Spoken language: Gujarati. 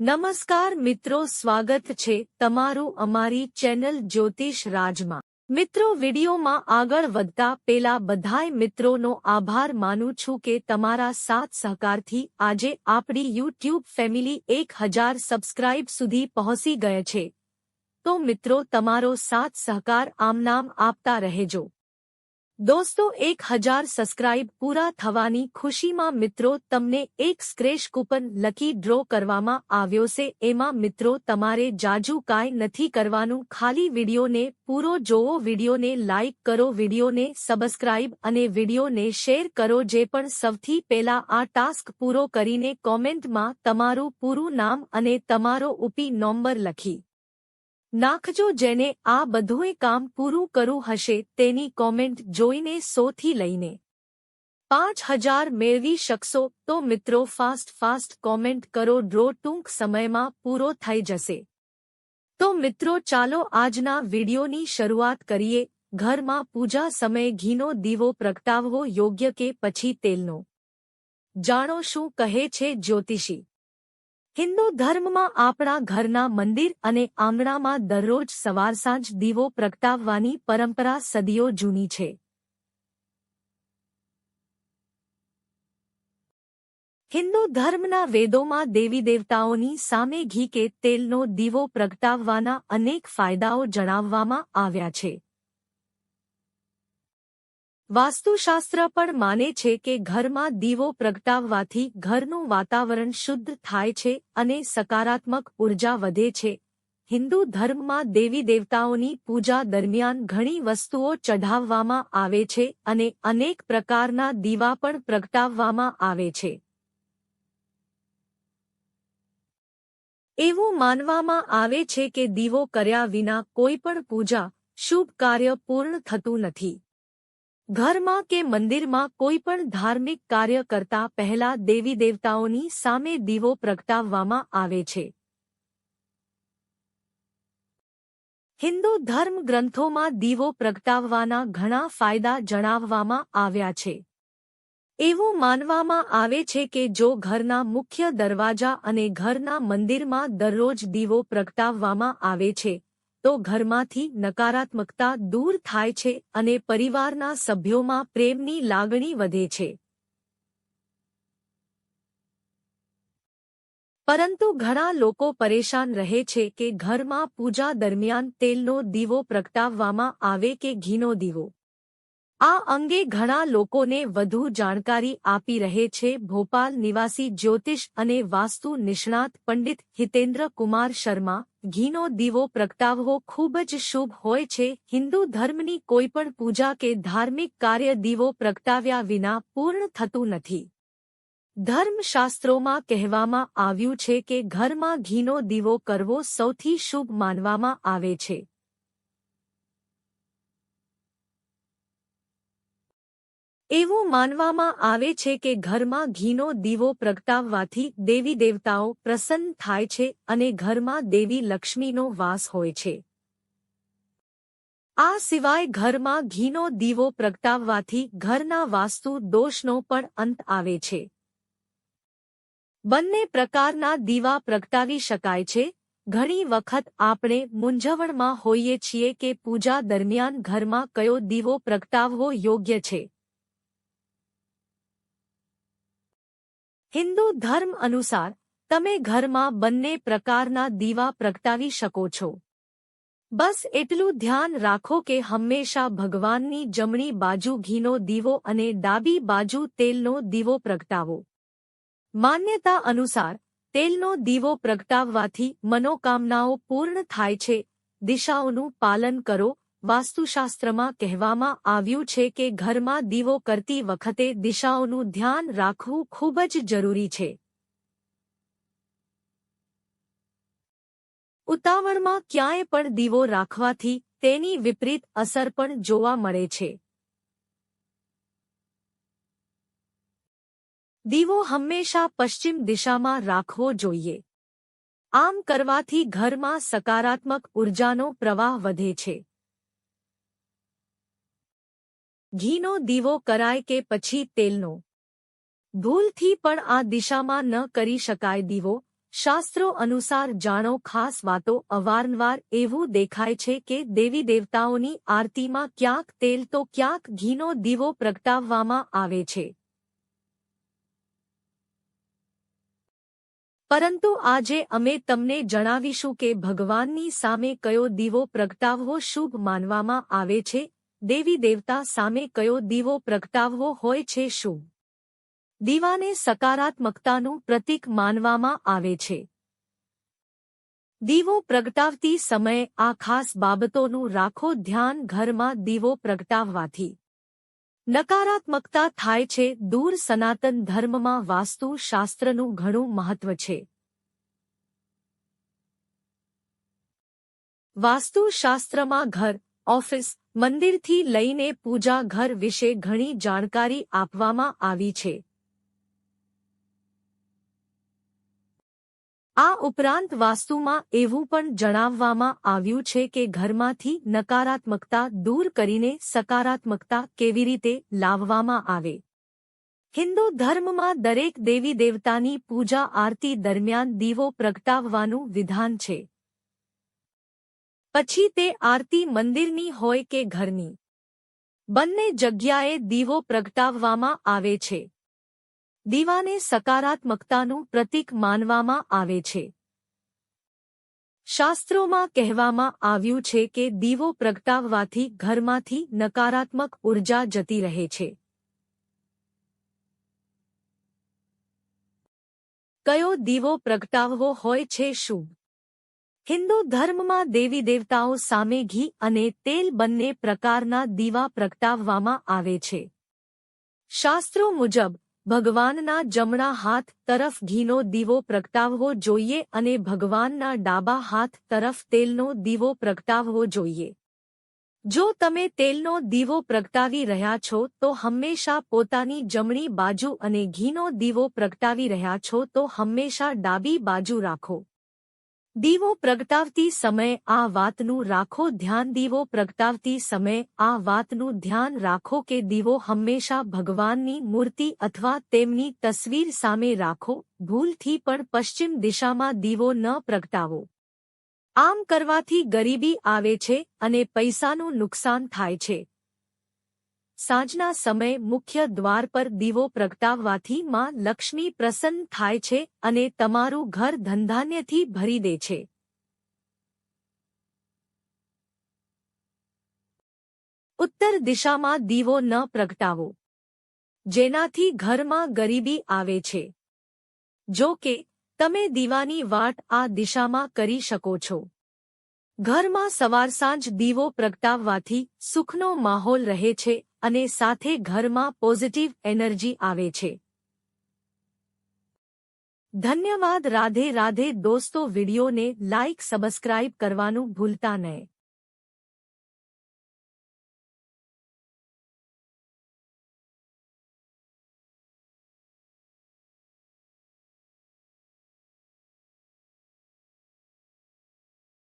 નમસ્કાર મિત્રો, સ્વાગત છે તમારું અમારી ચેનલ જ્યોતિષ રાજમાં. મિત્રો, વિડીયોમાં આગળ વધતા પેલા બધાય મિત્રોનો આભાર માનું છું કે તમારા સાથ સહકારથી આજે આપણી યુટ્યુબ ફેમિલી એક હજાર સબસ્ક્રાઇબ સુધી પહોંચી ગયે છે. તો મિત્રો, તમારો સાથ સહકાર આમનામ આપતા રહેજો. દોસ્તો, એક હજાર સબસ્ક્રાઇબ પૂરા થવાની ખુશીમાં મિત્રો, તમને એક સ્ક્રેશ કૂપન લકી ડ્રો કરવામાં આવ્યો છે. એમાં મિત્રો, તમારે જાજુ કાંઈ નથી કરવાનું. ખાલી વિડીયોને પૂરો જોવો, વિડીયોને લાઇક કરો, વિડીયોને સબસ્ક્રાઇબ અને વિડીયોને શેર કરો. જે પણ સૌથી પહેલા આ ટાસ્ક પૂરો કરીને કોમેન્ટમાં તમારું પૂરું નામ અને તમારો ઉપી નંબર લખી. નાખજો જેને આ બધુંય કામ પૂરું કરવું હશે તેની કોમેન્ટ જોઈને સોથી લઈને. પાંચ હજાર મેળવી શકશો તો મિત્રો ફાસ્ટ ફાસ્ટ કોમેન્ટ કરો ડ્રો ટૂંક સમયમાં પૂરો થઈ જશે. તો મિત્રો ચાલો આજના વિડીયોની શરૂઆત કરીએ. ઘરમાં પૂજા સમયે ઘીનો દીવો પ્રગટાવવો યોગ્ય કે પછી તેલનો? જાણો શું કહે છે જ્યોતિષી? હિન્દુ ધર્મમાં આપણા ઘરના મંદિર અને આંગણામાં દરરોજ સવાર સાંજ દીવો પ્રગટાવવાની પરંપરા સદીઓ જૂની છે. હિન્દુ ધર્મના વેદોમાં દેવી દેવતાઓની સામે ઘી કે તેલનો દીવો પ્રગટાવવાના અનેક ફાયદાઓ જણાવવામાં આવ્યા છે. વાસ્તુશાસ્ત્ર પણ માને છે કે ઘરમાં દીવો પ્રગટાવવાથી ઘરનું વાતાવરણ શુદ્ધ થાય છે અને સકારાત્મક ઊર્જા વધે છે. હિન્દુ ધર્મમાં દેવી દેવતાઓની પૂજા દરમિયાન ઘણી વસ્તુઓ ચઢાવવામાં આવે છે અને અનેક પ્રકારના દીવા પણ પ્રગટાવવામાં આવે છે. એવું માનવામાં આવે છે કે દીવો કર્યા વિના કોઈ પણ પૂજા, શુભ કાર્ય પૂર્ણ થતું નથી. ઘરમાં કે મંદિરમાં કોઈ પણ ધાર્મિક કાર્ય કરતા પહેલા દેવી દેવતાઓની સામે દીવો પ્રગટાવવામાં આવે છે. હિન્દુ ધર્મ ગ્રંથોમાં દીવો પ્રગટાવવાના ઘણા ફાયદા જણાવવામાં આવ્યા છે. એવું માનવામાં આવે છે કે જો ઘરના મુખ્ય દરવાજા અને ઘરના મંદિરમાં દરરોજ દીવો પ્રગટાવવામાં આવે છે તો ઘરમાંથી નકારાત્મકતા દૂર થાય છે અને પરિવારના સભ્યોમાં પ્રેમની લાગણી વધે છે. પરંતુ ઘણા લોકો પરેશાન રહે છે કે ઘરમાં પૂજા દરમિયાન તેલનો દીવો પ્રગટાવવામાં આવે કે ઘીનો દીવો. આ અંગે ઘણા લોકોને વધુ જાણકારી આપી રહે છે ભોપાલ નિવાસી જ્યોતિષ અને વાસ્તુ નિષ્ણાત પંડિત હિતેન્દ્ર કુમાર શર્મા. ઘીનો દીવો પ્રગટાવવો ખૂબ જ શુભ હોય છે. હિન્દુ ધર્મની કોઈપણ પૂજા કે ધાર્મિક કાર્ય દીવો પ્રગટાવ્યા વિના પૂર્ણ થતું નથી. ધર્મશાસ્ત્રોમાં કહેવામાં આવ્યું છે કે ઘરમાં ઘીનો દીવો કરવો સૌથી શુભ માનવામાં આવે છે. એવું માનવામાં આવે છે કે ઘરમાં ઘીનો દીવો પ્રગટાવવાથી દેવી દેવતાઓ પ્રસન્ન થાય છે અને ઘરમાં દેવી લક્ષ્મીનો વાસ હોય છે. આ સિવાય ઘરમાં ઘીનો દીવો પ્રગટાવવાથી ઘરના વાસ્તુ દોષનો પણ અંત આવે છે. બંને પ્રકારના દીવા પ્રગટાવી શકાય છે. ઘણી વખત આપણે મૂંઝવણમાં હોઈએ છીએ કે પૂજા દરમિયાન ઘરમાં કયો દીવો પ્રગટાવવો યોગ્ય છે. હિન્દુ ધર્મ અનુસાર, તમે ઘરમાં બંને પ્રકારના દીવા પ્રગટાવી શકો છો. બસ એટલું ધ્યાન રાખો કે હંમેશા ભગવાનની જમણી બાજુ ઘીનો દીવો અને ડાબી બાજુ તેલનો દીવો પ્રગટાવો. માન્યતા અનુસાર, તેલનો દીવો પ્રગટાવવાથી મનોકામનાઓ પૂર્ણ થાય છે, દિશાઓનું પાલન કરો વાસ્તુશાસ્ત્રમાં કહેવામાં આવ્યું છે કે ઘરમાં દીવો કરતી વખતે દિશાઓનું ધ્યાન રાખવું ખૂબ જ જરૂરી છે. ઉતાવળમાં ક્યાંય પણ દીવો રાખવાથી તેની વિપરીત અસર પણ જોવા મળે છે. દીવો હંમેશા પશ્ચિમ દિશામાં રાખવો જોઈએ. આમ કરવાથી ઘરમાં સકારાત્મક ઉર્જાનો પ્રવાહ વધે છે. ઘીનો દીવો કરાય કે પછી તેલનો? ભૂલથી પણ આ દિશામાં ન કરી શકાય દીવો. શાસ્ત્રો અનુસાર જાણો ખાસ વાતો અવારનવાર એવું દેખાય છે કે દેવી દેવતાઓની આરતીમાં ક્યાંક તેલ તો ક્યાંક ઘીનો દીવો પ્રગટાવવામાં આવે છે. પરંતુ આજે અમે તમને જણાવીશું કે ભગવાનની સામે કયો દીવો પ્રગટાવવો શુભ માનવામાં આવે છે. દેવી દેવતા સામે કયો દીવો પ્રગટાવવો હોય છે શું? દીવાને સકારાત્મકતાનું પ્રતીક માનવામાં આવે છે. દીવો પ્રગટાવતી સમયે આ ખાસ બાબતોનું રાખો ધ્યાન ઘરમાં દીવો પ્રગટાવવાથી. નકારાત્મકતા થાય છે, દૂર સનાતન ધર્મમાં વાસ્તુ શાસ્ત્રનું ઘણું મહત્વ છે. વાસ્તુશાસ્ત્રમાં ઘર, ઓફિસ મંદિરથી લઈને પૂજા ઘર વિશે ઘણી જાણકારી આપવામાં આવી છે. આ ઉપરાંત વાસ્તુમાં એવું પણ જણાવવામાં આવ્યું છે કે ઘરમાંથી નકારાત્મકતા દૂર કરીને સકારાત્મકતા કેવી રીતે લાવવામાં આવે. હિન્દુ ધર્મમાં દરેક દેવી દેવતાની પૂજા આરતી દરમિયાન દીવો પ્રગટાવવાનું વિધાન છે. પછી તે આરતી મંદિરની હોય કે ઘરની. બંને જગ્યાએ દીવો પ્રગટાવવામાં આવે છે. દીવાને સકારાત્મકતાનું પ્રતીક માનવામાં આવે છે. શાસ્ત્રોમાં કહેવામાં આવ્યું છે કે દીવો પ્રગટાવવાથી ઘરમાંથી નકારાત્મક ઊર્જા જતી રહે છે. કયો દીવો પ્રગટાવવો હોય છે શું? હિન્દુ ધર્મમાં દેવી દેવતાઓ સામે ઘી અને તેલ બંને પ્રકારના દીવા પ્રગટાવવામાં આવે છે. શાસ્ત્રો મુજબ, ભગવાનના જમણા હાથ તરફ ઘીનો દીવો પ્રગટાવવો જોઈએ અને ભગવાનના ડાબા હાથ તરફ તેલનો દીવો પ્રગટાવવો જોઈએ. જો તમે તેલનો દીવો પ્રગટાવી રહ્યા છો, તો હંમેશા પોતાની જમણી બાજુ અને ઘીનો દીવો પ્રગટાવી રહ્યા છો, તો હંમેશા ડાબી બાજુ રાખો. દીવો પ્રગટાવતી સમયે આ વાતનું રાખો ધ્યાન. દીવો પ્રગટાવતી સમયે આ વાતનું ધ્યાન રાખો કે દીવો હંમેશા ભગવાનની મૂર્તિ અથવા તેમની તસવીર સામે રાખો. ભૂલથી પણ પશ્ચિમ દિશામાં દીવો ન પ્રગટાવો. આમ કરવાથી ગરીબી આવે છે અને પૈસાનું નુકસાન થાય છે. સાંજના સમયે મુખ્ય દ્વાર પર દીવો પ્રગટાવવાથી માં લક્ષ્મી પ્રસન્ન થાય છે અને તમારું ઘર ધંધાન્યથી ભરી દે છે. ઉત્તર દિશામાં દીવો ન પ્રગટાવો, જેનાથી ઘરમાં ગરીબી આવે છે. જો કે, તમે દીવાની વાટ આ દિશામાં કરી શકો છો. ઘરમાં સવાર સાંજ દીવો પ્રગટાવવાથી સુખનો માહોલ રહે છે અને સાથે ઘરમાં પોઝિટિવ એનર્જી આવે છે. ધન્યવાદ, રાધે રાધે દોસ્તો, વિડિયોને લાઇક સબસ્ક્રાઇબ કરવાનું ભૂલતા નહીં.